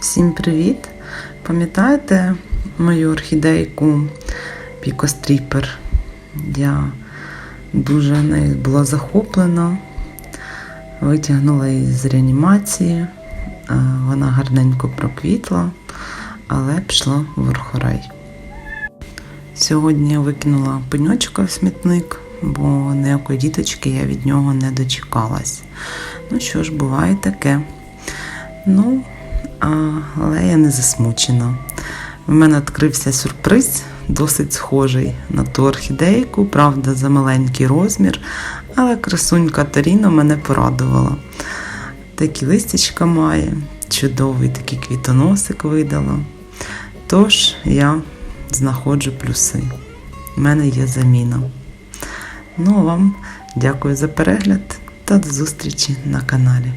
Всім привіт! Пам'ятаєте мою орхідейку Пікостріпер? Я дуже нею була захоплена, витягнула її з реанімації, е, вона гарненько проквітла, але пішла в орхорей. Сьогодні я викинула пеньочка в смітник, бо ніякої діточки я від нього не дочекалась. Ну що ж, буває таке. Ну, але я не засмучена. В мене відкрився сюрприз, досить схожий на ту орхідейку, правда, за маленький розмір, але красунька Торіно мене порадувала. Такі листячка має, чудовий такий квітоносик видала. Тож я знаходжу плюси. У мене є заміна. Ну, а вам дякую за перегляд та до зустрічі на каналі.